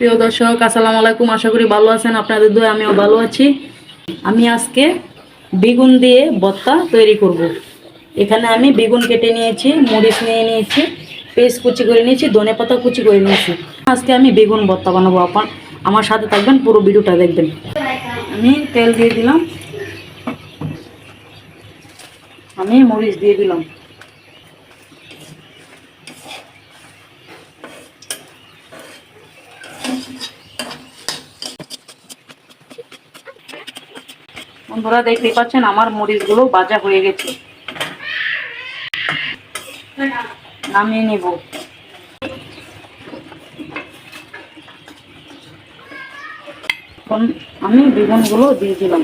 প্রিয় দর্শক, আসসালামু আলাইকুম। আশা করি ভালো আছেন। আপনাদের দোয়া আমিও ভালো আছি। আমি আজকে বেগুন দিয়ে ভর্তা তৈরি করব। এখানে আমি বেগুন কেটে নিয়েছি, মরিচ নিয়ে নিয়েছি পেস্ট কুচি করে নিয়েছি, ধনে পাতা কুচি করে নিয়েছি। আজকে আমি বেগুন ভর্তা বানাবো। আপন আমার সাথে থাকবেন, পুরো ভিডিওটা দেখবেন। আমি তেল দিয়ে দিলাম। আমি মরিচ দিয়ে দিলাম। বন্ধুরা দেখতেই পাচ্ছেন, আমার মরিচগুলো ভাজা হয়ে গেছে। নামিয়ে নিব। আমি বেগুনগুলো দিয়ে দিলাম।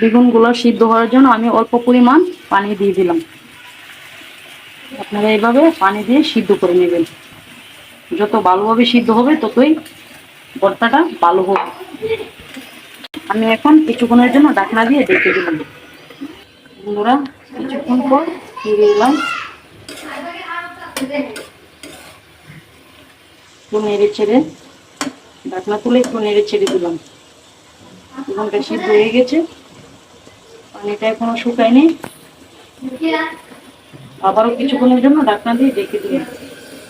বেগুনগুলো সিদ্ধ হওয়ার জন্য আমি অল্প পরিমাণ পানি দিয়ে দিলাম। আপনারা এইভাবে পানি দিয়ে সিদ্ধ করে নেবেন। যত ভালোভাবে সিদ্ধ হবে, ততই ভর্তাটা ভালো হবে। আমি এখন কিছুক্ষণের জন্য ডাকনা দিয়ে ডেকে দিলাম বন্ধুরা, কিছুক্ষণ পর ফিরে এলাম। একটু নেড়ে ছেড়ে ডাকনা তুলে একটু নেড়ে ছেড়ে দিলাম। বেগুনটা সিদ্ধ হয়ে গেছে। পানিটা এখনও শুকায়নি। আবারও কিছুক্ষণের জন্য ডাকনা দিয়ে ডেকে দিলাম।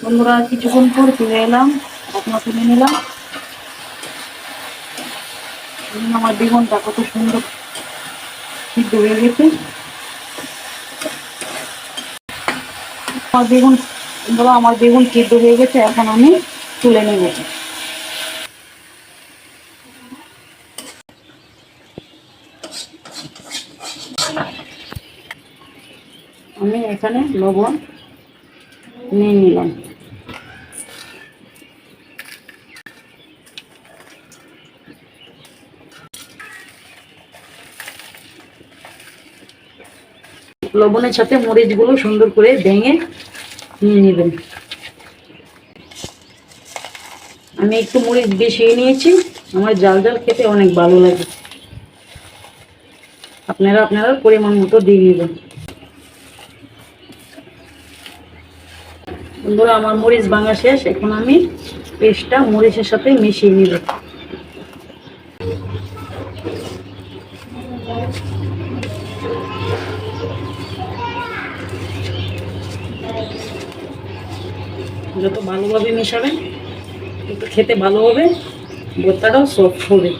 বন্ধুরা, কিছুক্ষণ পর ফিরে এলাম, ঢাকনা তুলে নিলাম। আমার বেগুনটা কত সুন্দর সিদ্ধ হয়ে গেছে। আমার বেগুন, বন্ধুরা, আমার বেগুন সিদ্ধ হয়ে গেছে, এখন আমি তুলে নেব। আমি এখানে লবণ নিয়ে নিলাম। লবণের সাথে মরিচগুলো সুন্দর করে ভেঙে নিয়ে নেবেন। আমি একটু মরিচ বেশি নিয়েছি, আমার জাল জাল খেতে অনেক ভালো লাগে। আপনারা আপনারা পরিমাণ মতো দিয়ে নেবেন। বন্ধুরা, আমার মরিচ ভাঙা শেষ, এখন আমি পেস্টটা মরিচের সাথে মিশিয়ে নিব। যত ভালোভাবে মেশাবেন তত খেতে ভালো হবে, ভর্তাটাও সফট হবে।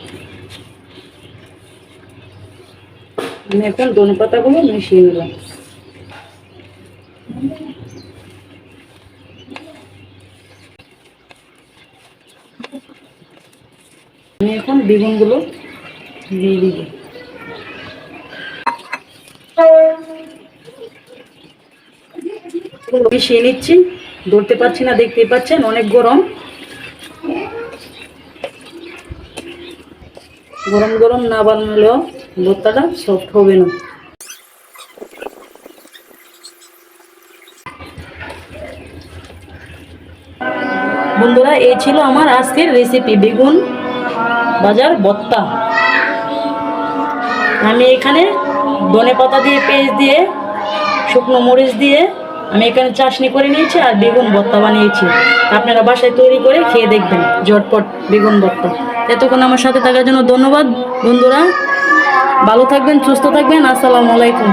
আমি এখন ধনে পাতাগুলো মিশিয়ে নিলাম আমি এখন বেগুনগুলো দিয়ে দিব। মিশিয়ে নিচ্ছি। ধরতে পারছি না, দেখতেই পাচ্ছেন, অনেক গরম। গরম গরম না বানালেও ভর্তাটা সফট হবে না। বন্ধুরা, এই ছিল আমার আজকের রেসিপি বেগুন বাজার ভর্তা। আমি এখানে ধনে পাতা দিয়ে, পেঁয়াজ দিয়ে, শুকনো মরিচ দিয়ে আমি এখানে চাশনি করে নিয়েছি আর বেগুন ভর্তা বানিয়েছি। আপনারা বাসায় তৈরি করে খেয়ে দেখবেন, ঝটপট বেগুন ভর্তা। এতক্ষণ আমার সাথে থাকার জন্য ধন্যবাদ, বন্ধুরা। ভালো থাকবেন, সুস্থ থাকবেন, আসসালামু আলাইকুম।